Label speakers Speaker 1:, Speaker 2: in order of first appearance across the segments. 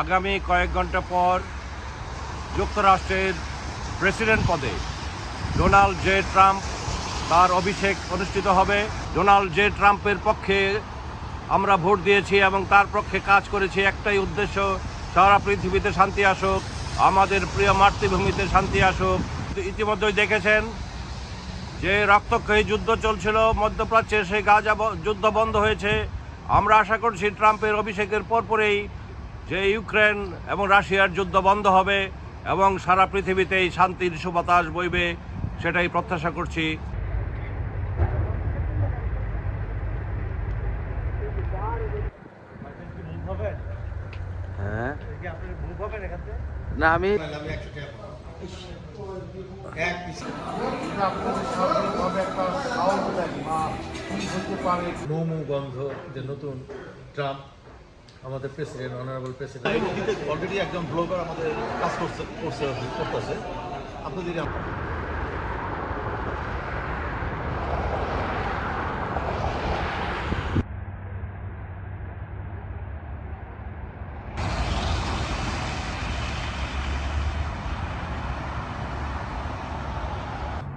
Speaker 1: আগামী কয়েক ঘণ্টা পর যুক্তরাষ্ট্রের প্রেসিডেন্ট পদে ডোনাল্ড জে ট্রাম্প তার অভিষেক অনুষ্ঠিত হবে। ডোনাল্ড জে ট্রাম্পের পক্ষে আমরা ভোট দিয়েছি এবং তার পক্ষে কাজ করেছি। একটাই উদ্দেশ্য, সারা পৃথিবীতে শান্তি আসুক, আমাদের প্রিয় মাতৃভূমিতে শান্তি আসুক। ইতিমধ্যেই দেখেছেন যে রক্তক্ষয়ী যুদ্ধ চলছিল মধ্যপ্রাচ্যে সেই গাজা যুদ্ধ বন্ধ হয়েছে। আমরা আশা করছি ট্রাম্পের অভিষেকের পরপরেই যে ইউক্রেন এবং রাশিয়ার যুদ্ধ বন্ধ হবে এবং সারা পৃথিবীতেই শান্তির সুবাতাস বইবে সেটাই প্রত্যাশা করছি।
Speaker 2: হ্যাঁ। না আমি
Speaker 3: মৌমু গন্ধ যে নতুন ট্রাম্প আমাদের প্রেসিডেন্ট অনারেবল প্রেসিডেন্ট।
Speaker 4: অলরেডি একজন ব্লগার আমাদের কাজ করছে করছে করতেছে। আপনাদের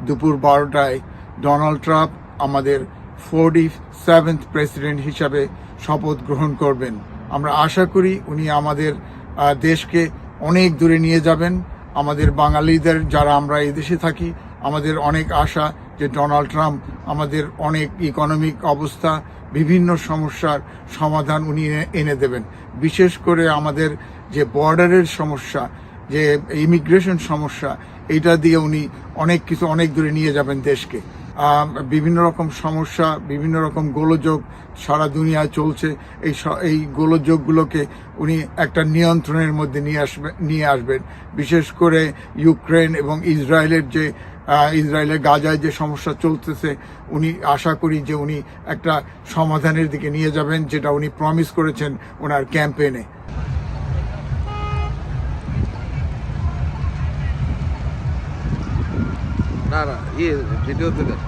Speaker 5: দুপুর বারোটায় ডোনাল্ড ট্রাম্প আমাদের ফোর্টি সেভেন্থ প্রেসিডেন্ট হিসাবে শপথ গ্রহণ করবেন। আমরা আশা করি উনি আমাদের দেশকে অনেক দূরে নিয়ে যাবেন। আমাদের বাঙালিদের যারা আমরা এই দেশে থাকি, আমাদের অনেক আশা যে ডোনাল্ড ট্রাম্প আমাদের অনেক ইকোনমিক অবস্থা, বিভিন্ন সমস্যার সমাধান উনি এনে- এনে দেবেন। বিশেষ করে আমাদের যে বর্ডারের সমস্যা, যে ইমিগ্রেশন সমস্যা এইটা দিয়ে উনি অনেক কিছু অনেক দূরে নিয়ে যাবেন দেশকে। বিভিন্ন রকম সমস্যা, বিভিন্ন রকম গোলযোগ সারা দুনিয়ায় চলছে। এই এই গোলযোগগুলোকে উনি একটা নিয়ন্ত্রণের মধ্যে নিয়ে আসবে, নিয়ে আসবেন। বিশেষ করে ইউক্রেন এবং ইসরায়েলের যে ইসরায়েলের গাজায় যে সমস্যা চলতেছে, উনি আশা করি যে উনি একটা সমাধানের দিকে নিয়ে যাবেন, যেটা উনি প্রমিস করেছেন ওনার ক্যাম্পেইনে
Speaker 2: না না ইয়ে ভিডিওতে দেখ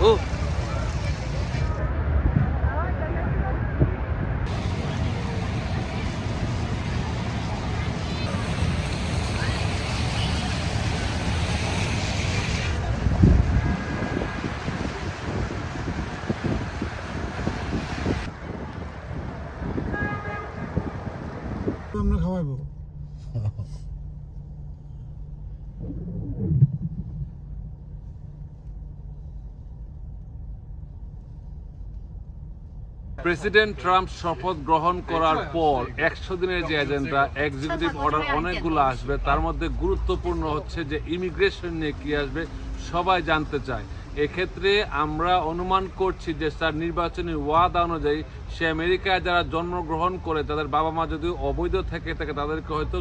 Speaker 2: ও
Speaker 5: আমরা খাওয়াবো
Speaker 6: প্রেসিডেন্ট ট্রাম্প শপথ গ্রহণ করার পর একশো দিনের যে এজেন্ডা এক্সিকিউটিভ অর্ডার অনেকগুলো আসবে। তার মধ্যে গুরুত্বপূর্ণ হচ্ছে যে ইমিগ্রেশন নিয়ে কি আসবে, সবাই জানতে চায়। এক্ষেত্রে আমরা অনুমান করছি যে তার নির্বাচনী ওয়াদা অনুযায়ী সে আমেরিকায় যারা জন্মগ্রহণ করে, তাদের বাবা মা যদি অবৈধ থেকে থাকে, তাদেরকে হয়তো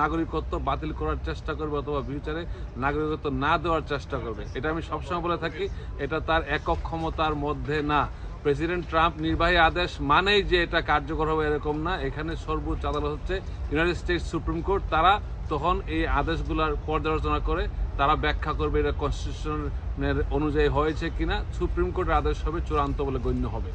Speaker 6: নাগরিকত্ব বাতিল করার চেষ্টা করবে অথবা ফিউচারে নাগরিকত্ব না দেওয়ার চেষ্টা করবে। এটা আমি সবসময় বলে থাকি, এটা তার একক ক্ষমতার মধ্যে না। প্রেসিডেন্ট ট্রাম্প নির্বাহী আদেশ মানেই যে এটা কার্যকর হবে এরকম না। এখানে সর্বোচ্চ আদালত হচ্ছে ইউনাইটেড স্টেটস সুপ্রিম কোর্ট। তারা তখন এই আদেশগুলোর পর্যালোচনা করে তারা ব্যাখ্যা করবে এটা কনস্টিটিউশনের অনুযায়ী হয়েছে কিনা সুপ্রিম কোর্টের আদেশ হবে চূড়ান্ত বলে গণ্য হবে।